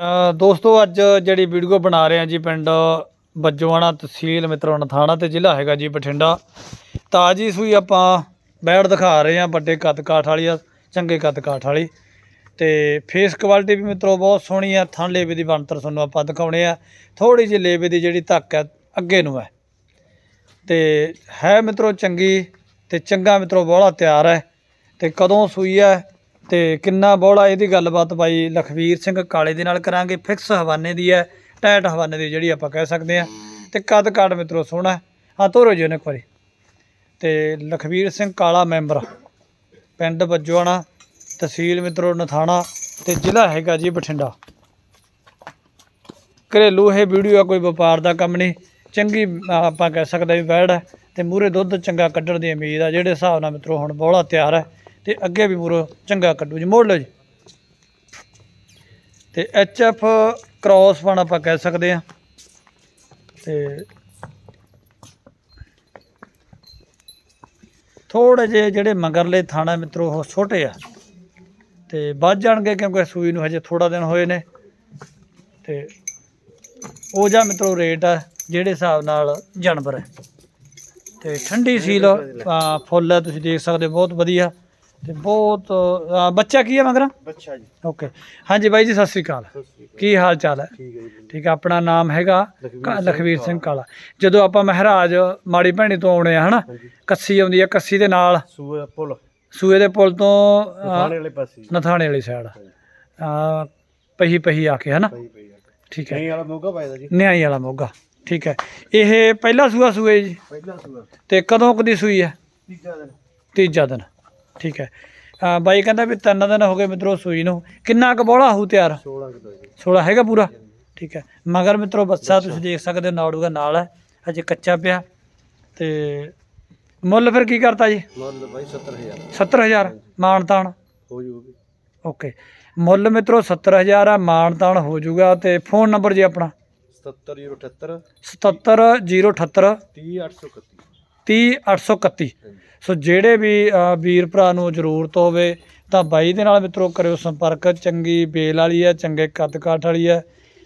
ਦੋਸਤੋ, ਅੱਜ ਜਿਹੜੀ ਵੀਡੀਓ ਬਣਾ ਰਹੇ ਆ ਜੀ ਪਿੰਡ ਬੱਜੋਆਣਾ ਤਹਿਸੀਲ ਮਿੱਤਰੋਂ ਥਾਣਾ ਤੇ ਜ਼ਿਲ੍ਹਾ ਹੈਗਾ ਜੀ ਬਠਿੰਡਾ। ਤਾਜੀ ਸੂਈ ਆਪਾਂ ਬੈੜ ਦਿਖਾ ਰਹੇ ਆ ਵੱਡੇ ਕੱਦ ਕਾਠ ਵਾਲੀ ਆ, ਚੰਗੇ ਕੱਦ ਕਾਠ ਵਾਲੀ। ਤੇ ਫੇਸ ਕੁਆਲਿਟੀ ਵੀ ਮਿੱਤਰੋ ਬਹੁਤ ਸੋਹਣੀ ਆ, ਥਣ ਲੇਵੇ ਦੀ ਬਣਤਰ ਤੁਹਾਨੂੰ ਆਪਾਂ ਦਿਖਾਉਣੇ ਆ। ਥੋੜੀ ਜਿਹੀ ਲੇਵੇ ਦੀ ਜਿਹੜੀ ਧੱਕ ਹੈ ਅੱਗੇ ਨੂੰ ਹੈ ਤੇ ਹੈ ਮਿੱਤਰੋ ਚੰਗੀ ਤੇ ਚੰਗਾ ਮਿੱਤਰੋ ਬੋਲਾ ਤਿਆਰ ਹੈ ਤੇ ਕਦੋਂ ਸੂਈ ਹੈ ਤੇ ਕਿੰਨਾ ਬੋਲਾ ਇਹਦੀ ਗੱਲਬਾਤ ਬਾਈ ਲਖਵੀਰ ਸਿੰਘ ਕਾਲੇ ਦੇ ਨਾਲ ਕਰਾਂਗੇ। ਫਿਕਸ ਹਵਾਨੇ ਦੀ ਹੈ ਟਾਈਟ ਹਵਾਨੇ ਦੀ ਜਿਹੜੀ ਆਪਾਂ ਕਹਿ ਸਕਦੇ ਆ ਤੇ ਕੱਦ ਕਾਠ ਮਿੱਤਰੋ ਸੋਹਣਾ ਹਾਂ। ਤੋਰੋ ਜੀ ਉਹਨੇ ਇੱਕ ਵਾਰੀ। ਤੇ ਲਖਵੀਰ ਸਿੰਘ ਕਾਲਾ ਮੈਂਬਰ, ਪਿੰਡ ਬੱਜੋਆਣਾ ਤਹਿਸੀਲ ਮਿੱਤਰੋ ਨਥਾਣਾ ਤੇ ਜ਼ਿਲ੍ਹਾ ਹੈਗਾ ਜੀ ਬਠਿੰਡਾ। ਘਰੇਲੂ ਇਹ ਵੀਡੀਓ ਆ, ਕੋਈ ਵਪਾਰ ਦਾ ਕੰਮ ਨਹੀਂ। ਚੰਗੀ ਆਪਾਂ ਕਹਿ ਸਕਦੇ ਵੀ ਬੈੜ ਹੈ ਤੇ ਮੂਰੇ ਦੁੱਧ ਚੰਗਾ ਕੱਢਣ ਦੀ ਉਮੀਦ ਆ, ਜਿਹੜੇ ਹਿਸਾਬ ਨਾਲ ਮਿੱਤਰੋ ਹੁਣ ਬੋਲਾ ਤਿਆਰ ਹੈ। ਤੇ ਅੱਗੇ ਵੀ ਮੂਰੋ ਚੰਗਾ ਕੱਢੂ ਜੀ ਮੋੜ ਲਓ ਜੀ। ਤੇ ਐਚ ਐਫ ਕ੍ਰਾਸ ਫਣ ਆਪਾਂ ਕਹਿ ਸਕਦੇ ਆ ਤੇ ਥੋੜੇ ਜਿਹੇ ਜਿਹੜੇ ਮਗਰਲੇ ਥਾਣਾ ਮਿੱਤਰੋ ਉਹ ਛੋਟੇ ਆ। ਤੇ ਵੱਧ ਜਾਣਗੇ ਕਿਉਂਕਿ ਸੂਈ ਨੂੰ ਹਜੇ ਥੋੜਾ ਦਿਨ ਹੋਏ ਨੇ। ਤੇ ਉਹ ਜਾਂ ਮਿੱਤਰੋ ਰੇਟ ਆ ਜਿਹੜੇ ਹਿਸਾਬ ਨਾਲ ਜਾਨਵਰ ਹੈ ਤੇ ਠੰਡੀ ਸੀਲ ਫੁੱਲ ਹੈ ਤੁਸੀਂ ਦੇਖ ਸਕਦੇ ਬਹੁਤ ਵਧੀਆ। ਤੇ ਬਹੁਤ ਅ, ਬੱਚਾ ਕੀ ਹੈ ਮਗਰ? ਬੱਚਾ ਜੀ। ਓਕੇ ਹਾਂਜੀ ਬਾਈ ਜੀ ਸਤਿ ਸ੍ਰੀ ਅਕਾਲ। ਸਤਿ ਸ੍ਰੀ ਅਕਾਲ। ਕੀ ਹਾਲ ਚਾਲ ਹੈ? ਠੀਕ ਹੈ ਜੀ। ਠੀਕ ਹੈ ਆਪਣਾ ਨਾਮ ਹੈਗਾ ਲਖਵੀਰ ਕ- ਸਿੰਘ ਲਖਵੀਰ ਸਿੰਘ ਕਾਲਾ। ਜਦੋਂ ਆਪਾਂ ਮਹਾਰਾਜ ਮਾੜੀ ਭੈਣੀ ਤੋਂ ਆਉਣੇ ਆ ਹਨਾ? ਹਾਂਜੀ। ਕੱਸੀ ਆਉਂਦੀ ਆ ਕੱਸੀ ਦੇ ਨਾਲ। ਸੂਏ ਪੁੱਲ। ਸੂਏ ਦੇ ਪੁਲ ਤੋਂ ਅ, ਖਾਣੇ ਵਾਲੇ ਪਾਸੇ। ਜੀ। ਨਥਾਣੇ ਵਾਲੀ ਸਾਈਡ ਹਾਂਜੀ। ਆ ਪਹੀ ਪਹੀ ਆ ਕੇ ਹਨਾ? ਪਈ ਪਈ ਆ ਠੀਕ ਹੈ। ਨਹੀਂ ਵਾਲਾ ਮੋਗਾ ਪਾਇਦਾ ਜੀ। ਨਿਆਈ ਵਾਲਾ ਮੋਗਾ। ਠੀਕ ਹੈ। ਇਹ ਪਹਿਲਾ ਸੂਆ ਸੂਏ ਜੀ? ਪਹਿਲਾ ਸੂਆ। ਤੇ ਕਦੋਂ ਕਦੀ ਸੂਈ ਹੈ? ਤੀਜਾ ਦਿਨ। ਤੀਜਾ ਦਿਨ। ਠੀਕ ਹੈ। ਆ ਬਾਈ ਕਹਿੰਦਾ ਵੀ ਤਿੰਨ ਦਿਨ ਹੋ ਗਏ ਮਿੱਤਰੋ ਸੂਈ ਨੂੰ। ਕਿੰਨਾ ਕੁ ਬੋਲਾ ਹੋਊ ਤਿਆਰ? 16 ਕਿਲੋ ਜੀ। 16 ਹੈਗਾ ਪੂਰਾ? ਠੀਕ ਹੈ। ਮਗਰ ਮਿੱਤਰੋ ਬੱਚਾ ਤੁਸੀਂ ਦੇਖ ਸਕਦੇ ਹੋ ਨਾੜੂਗਾ ਨਾਲ ਹੈ। ਅਜੇ ਕੱਚਾ ਪਿਆ। ਤੇ ਮੁੱਲ ਫਿਰ ਕੀ ਕਰਤਾ ਜੀ? ਮੁੱਲ ਬਾਈ 70000 70000 ਮਾਨਤਾਨ ਹੋ ਜੂਗੀ। ਓਕੇ। ਮੁੱਲ ਮਿੱਤਰੋ 70000 ਆ ਮਾਨਤਾਨ ਹੋ ਜਾਊਗਾ ਤੇ ਫੋਨ ਨੰਬਰ ਜੀ ਆਪਣਾ? 77078 77078 30831 30831 ਸੋ ਜਿਹੜੇ ਵੀ ਵੀਰ ਭਰਾ ਨੂੰ ਜ਼ਰੂਰਤ ਹੋਵੇ ਤਾਂ ਬਾਈ ਦੇ ਨਾਲ ਮਿੱਤਰੋ ਕਰਿਓ ਸੰਪਰਕ। ਚੰਗੀ ਬੇਲ ਵਾਲੀ ਹੈ ਚੰਗੇ ਕੱਦ ਕਾਠ ਵਾਲੀ ਹੈ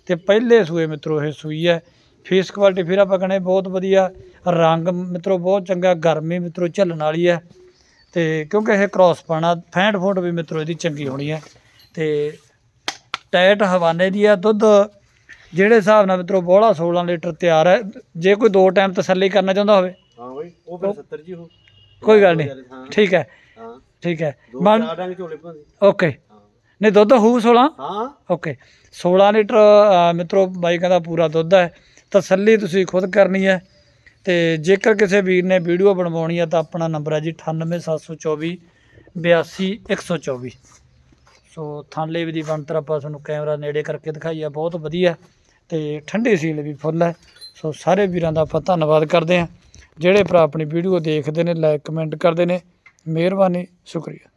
ਤੇ ਪਹਿਲੇ ਸੂਏ ਮਿੱਤਰੋ ਇਹ ਸੂਈ ਹੈ। ਫੇਸ ਕੁਆਲਿਟੀ ਫਿਰ ਆਪਾਂ ਕਹਣੇ ਬਹੁਤ ਵਧੀਆ। ਰੰਗ ਮਿੱਤਰੋ ਬਹੁਤ ਚੰਗਾ ਗਰਮੀ ਮਿੱਤਰੋ ਝੱਲਣ ਵਾਲੀ ਹੈ। ਤੇ ਕਿਉਂਕਿ ਇਹ ਕ੍ਰਾਸ ਪਾਣਾ ਫੈਂਟ ਫੋਟ ਵੀ ਮਿੱਤਰੋ ਇਹਦੀ ਚੰਗੀ ਹੋਣੀ ਹੈ। ਤੇ ਟਾਇਟ ਹਵਾਨੇ ਦੀ ਆ ਦੁੱਧ। ਜਿਹੜੇ ਹਿਸਾਬ ਨਾਲ ਮਿੱਤਰੋ ਬੋਲਾ 16 ਲੀਟਰ ਤਿਆਰ ਹੈ। ਜੇ ਕੋਈ ਦੋ ਟਾਈਮ ਤਸੱਲੀ ਕਰਨਾ ਚਾਹੁੰਦਾ ਹੋਵੇ। ਹਾਂ ਬਾਈ ਉਹ ਫਿਰ 70 ਜੀ ਹੋ ਕੋਈ ਗੱਲ ਨਹੀਂ। ਹਾਂ। ਠੀਕ ਹੈ। ਹਾਂ। ਠੀਕ ਹੈ। ਦੋ ਬਣ ਚਾਰ ਡੰਗ ਝੋਲੇ ਪਾਉਂਦੇ ਓਕੇ। ਹਾਂ। ਨਹੀਂ ਦੁੱਧ ਹੋਊ 16 ਹਾਂ। ਓਕੇ। 16 ਲੀਟਰ ਅ, ਮਿੱਤਰੋ ਬਾਈ ਕਹਿੰਦਾ ਪੂਰਾ ਦੁੱਧ ਹੈ। ਤਸੱਲੀ ਤੁਸੀਂ ਖੁਦ ਕਰਨੀ ਹੈ। ਤੇ ਜੇਕਰ ਕਿਸੇ ਵੀਰ ਨੇ ਵੀਡੀਓ ਬਣਵਾਉਣੀ ਹੈ ਤਾਂ ਆਪਣਾ ਨੰਬਰ ਹੈ ਜੀ 98724 82124 ਸੋ ਥਾਂਲੇ ਵੀ ਦੀ ਬਣਤਰ ਆਪਾਂ ਤੁਹਾਨੂੰ ਕੈਮਰਾ ਨੇੜੇ ਕਰਕੇ ਦਿਖਾਈ ਆ ਬਹੁਤ ਵਧੀਆ। ਤੇ ਠੰਡੀ ਸੀਲ ਵੀ ਫੁੱਲ ਹੈ। ਸੋ ਸਾਰੇ ਵੀਰਾਂ ਦਾ ਆਪਾਂ ਧੰਨਵਾਦ ਕਰਦੇ ਹਾਂ। ਜਿਹੜੇ ਭਰਾ ਆਪਣੀ ਵੀਡੀਓ ਦੇਖਦੇ ਨੇ ਲਾਈਕ ਕਮੈਂਟ ਕਰਦੇ ਨੇ ਮਿਹਰਬਾਨੀ ਸ਼ੁਕਰੀਆ।